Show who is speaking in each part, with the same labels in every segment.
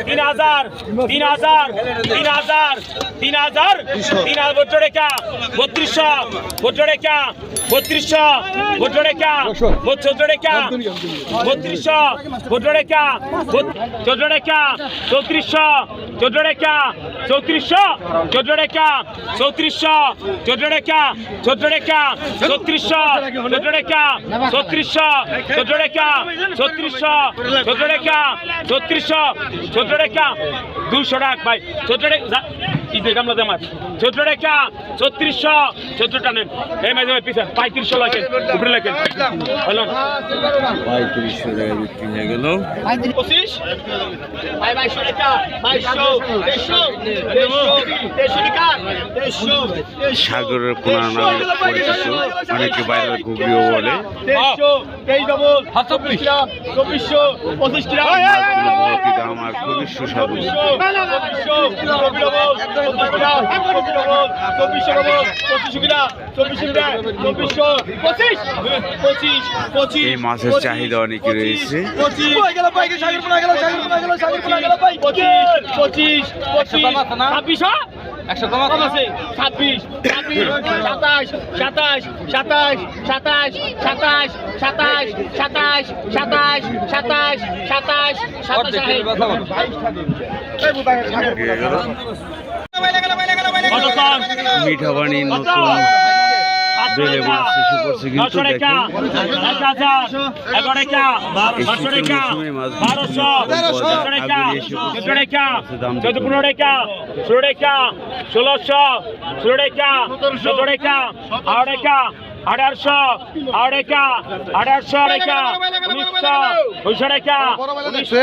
Speaker 1: তিন হাজার তিন হাজার তিন হাজার তিন হাজার তিন হাজার বত্র রেখা বত্রিশশো বত্র রেখা রেখা চোদ্দ রেখা বত্রিশশো চোদ্দ রেখা চোদ্দ রেখা চৌত্রিশশো চোদ্দ রেখা চৌত্রিশশো চোদ্দ রেখা চৌত্রিশশো চোদ্দ রেখা চোদ্দ রেখা চৌত্রিশশো চোদ্দ রেখা চৌত্রিশশো চোদ্দ রেখা চৌত্রিশশো চোদ্দ রেখা চৌত্রিশশো চোদ্দ রেখা দুশো টাকা ভাই। চোদ্দ রেখা ঈদের চৌত্রিশশো চোদ্দটা নেন। এই মাঝে ভাই পঁয়ত্রিশশো লাগেন উপরে লাগেন হলো
Speaker 2: পঁয়ত্রিশশো টাকা বিক্রি হয়ে গেল।
Speaker 1: পঁচিশ?
Speaker 3: বাইশশো টাকা বাইশশো তেইশশো তেইশশো টাকা তেইশশো
Speaker 2: সাগরের কোনা নামে পরিচিত। অনেকে বাইরে ঘুগরিও বলে।
Speaker 3: চব্বিশশো পঁচিশ
Speaker 2: দাম আর খুবই সুস্বাদু।
Speaker 3: চব্বিশশো পঁচিশশো চব্বিশশো পঁচিশ পঁচিশ পঁচিশ
Speaker 2: এই মাছের চাহিদা অনেক রয়েছে
Speaker 3: পঁচিশ পঁচিশ একশো কম আছে ছাব্বিশ ছাব্বিশ সাতাশ সাতাশ সাতাশ সাতাশ সাতাশ সাতাশ সাতাশ সাতাশ সাতাশ সাতাশ
Speaker 2: হয়ে নতুন দুই লেবুর শিশু করছে কিন্তু দেখেন। এই শীতের মৌসুমে মাছ
Speaker 1: ষোলোশো ষোলো রেখা চোদ্দ রেখা আড় রেখা আঠারশো আড়েকা আঠারশো রেখা উনিশশো দুইশো রেখা উনিশশো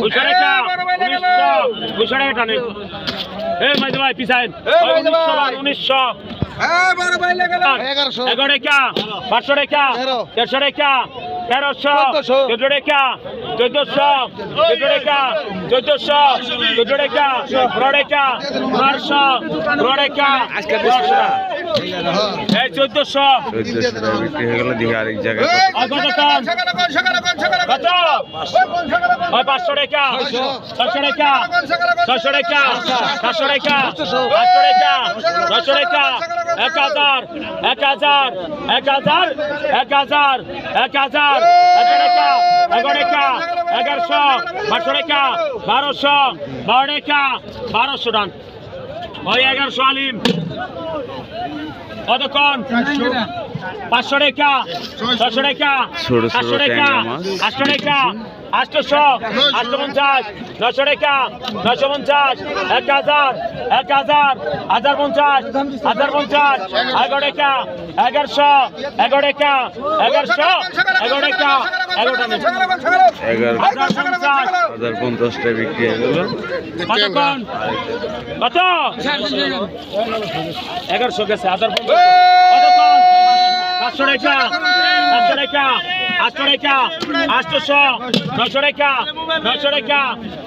Speaker 1: দুইশো রেখা উনিশশো দুইশো রেখা উনিশশো এগারো রেখা পাঁচশো রেখা দেড়শো রেখা তেরোশো। চোদ্দ রেখা চোদ্দশো। চোদ্দ রেখা চোদ্দশো। চোদ্দ রেখা পনেরো রেখা পনেরোশো পনেরো রেখা পাঁচশো এক এক এক এক এক বারোশো রান ওই এগারোশো আলিম। Hadi kan. পাঁচশো রেখা ছশো
Speaker 2: ছোট
Speaker 1: সাতশো
Speaker 2: মাছ।
Speaker 1: আটশো রেখা আটশোশো আটশো পঞ্চাশ নশো রেখা নশো পঞ্চাশ এক হাজার এক হাজার হাজার পঞ্চাশ হাজার পঞ্চাশ এগারো রেখা এগারোশো এগারো রেখা এগারোশো এগারো।
Speaker 2: এগারো
Speaker 1: হাজার পঞ্চাশ
Speaker 2: হাজার পঞ্চাশ টাকা বিক্রি হয়ে গেল।
Speaker 1: কত? এগারোশো গেছে হাজার পঞ্চাশ পাঁচশো রেখা পাঁচশো রেখা আটশো রেখা আটশোশো নশো রেখা নশো রেখা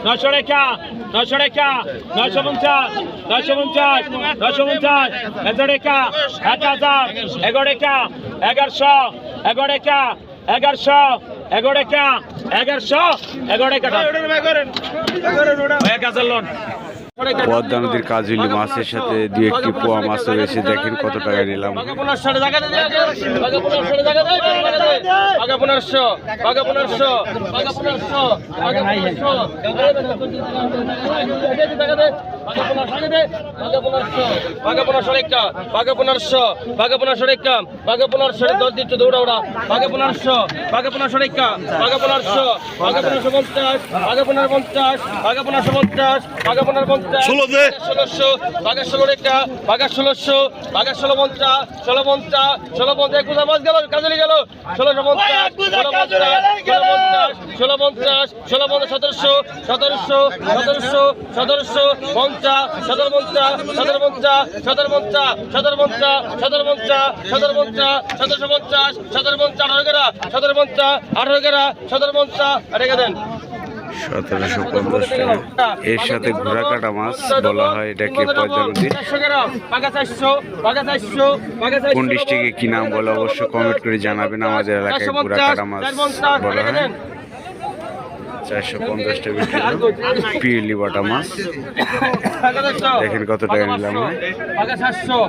Speaker 1: নশো রেখা নশো রেখা নশো পঞ্চাশ নশো পঞ্চাশ নশো পঞ্চাশ এগারো রেখা এক হাজার এগারো রেখা এগারোশো এগারো রেখা এগারোশো এগারো রেখা এগারোশো এগারো রেখা এক হাজার লোন।
Speaker 2: পদ্মা নদীর কাজুলি মাছের সাথে দু একটি পোয়া মাছও রয়েছে দেখেন কত টাকা নিলাম
Speaker 1: ষোলো ষোলোশো বাঘা ষোলো রেখা বাঘা ষোলোশো বাঘা ষোলো পঞ্চাশ ষোলো পঞ্চাশ ষোলো পঞ্চাশ কোথায় মাছ গেল কাজলি গেল। ষোলোশো পঞ্চাশ ষোলো পঞ্চাশ ষোলো পঞ্চাশ
Speaker 3: ষোলো পঞ্চাশ সতেরোশো সতেরোশো সতেরোশো সতেরোশো পঞ্চাশ সতেরো পঞ্চাশ সতেরো পঞ্চাশ সতেরো পঞ্চাশ সতেরো পঞ্চাশ সতেরো পঞ্চাশ সতেরো পঞ্চাশ সতেরোশো পঞ্চাশ সতেরো পঞ্চাশ আঠারো গেরা সতেরো পঞ্চাশ আঠারো গেরা সতেরো পঞ্চাশ রেখে দেন।
Speaker 2: সতেরোশো পঞ্চাশ টাকা এর সাথে ঘোড়া কাটা মাছ বলা হয়, এটাকে
Speaker 3: চারশো
Speaker 2: কোন ডিস্ট্রিক্টে কি নাম বলে, অবশ্য কমেন্ট করে জানাবেন। আমাদের এলাকায় ঘোড়া কাটা মাছ বলা হয়। চারশো পঞ্চাশ টাকা বিক্রি করলাম পিরলি বাটা মাছ। দেখেন কত টাকা নিলাম
Speaker 3: সাতশো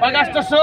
Speaker 3: পাকা সাতশো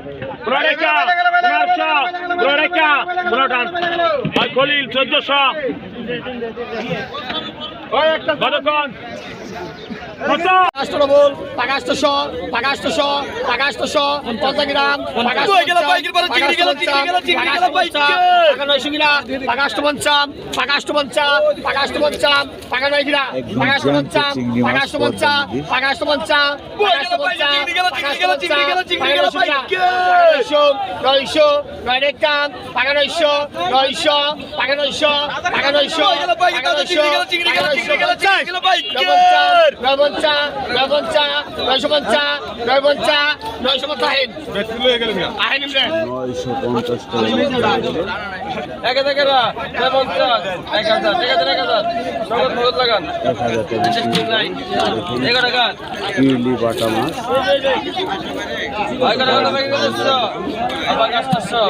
Speaker 1: পুনরেখা পুনরশো পুনরেখা পুনরান আর খলিল চোদ্দশো। কতক্ষণ
Speaker 4: রাষ্ট্রবল পাকাস্তশ পাকাস্তশ পাকাস্তশ পঞ্চাশ গ্রাম পাকাষ্ট পঞ্চাম পাকাষ্ট পঞ্চাম পাকাষ্ট পঞ্চাম পাকা নয় গ্রাম পাকাষ্ট পঞ্চাম পাকাষ্ট পঞ্চাম পাকাষ্ট পঞ্চাম পাকাষ্ট পঞ্চাম নয়শো নয় একাম পাকা নয়শো নয়শো পাকা নয়শো পাকা নয়শো পাকা নয়শো পাকা নয়শো পঞ্চা নয় পঞ্চা নয়শো পঞ্চা নয় পঞ্চা নয়শো পঞ্চা আহিন আহিন
Speaker 2: নয়শো পঞ্চাশ
Speaker 3: এক হাজার নয় পঞ্চাশ এক হাজার এক হাজার এক হাজার। নগদ নগদ লাগান। এগারো গাছ
Speaker 2: ইলি বাটা মাছ।
Speaker 3: এগারো বাগাস্টশো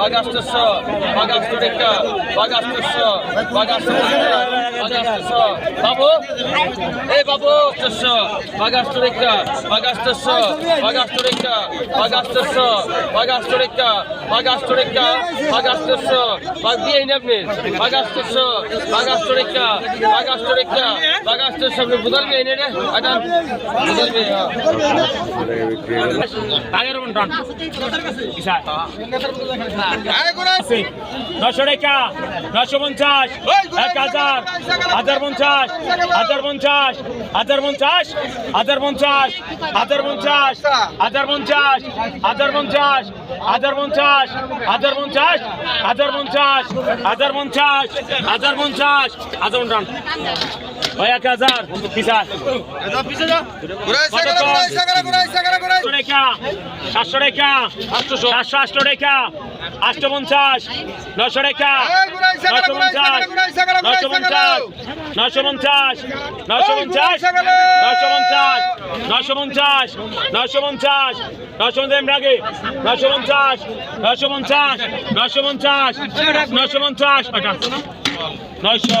Speaker 3: বাগাস্টশো বাগাস্টো টেক্কা বাগাস্টশো বাগাস্টো বাবু? এই বাবু Pagastassa, Pagasturika, Pagastassa, Pagasturika, Pagastassa, Pagasturika, Pagasturika, Pagastassa, দিয়ে নিন আপনি Pagastassa, Pagasturika, Pagasturika, Pagastassa আপনি বুদল দিয়ে নিন রে
Speaker 2: এটা বুদল দিয়ে
Speaker 1: টাকার বন্টন নশো টাকা নশো পঞ্চাশ এক হাজার হাজার পঞ্চাশ হাজার পঞ্চাশ হাজার পঞ্চাশ হাজার পঞ্চাশ হাজার পঞ্চাশ হাজার পঞ্চাশ হাজার পঞ্চাশ হাজার পঞ্চাশ হাজার পঞ্চাশ হাজার পঞ্চাশ হাজার পঞ্চাশ হাজার পঞ্চাশ হাজার টন ওই এক হাজার। সাতশো টাকা সাতশো আটশো টাকা আটশো পঞ্চাশ নশো টাকা নশো পঞ্চাশ নশো পঞ্চাশ নশো পঞ্চাশ নশো পঞ্চাশ নশো পঞ্চাশ নশো পঞ্চাশ নশো পঞ্চাশ নশো পঞ্চাশ রাগে। নশো পঞ্চাশ নশো পঞ্চাশ নশো পঞ্চাশ নশো পঞ্চাশ নয়শো।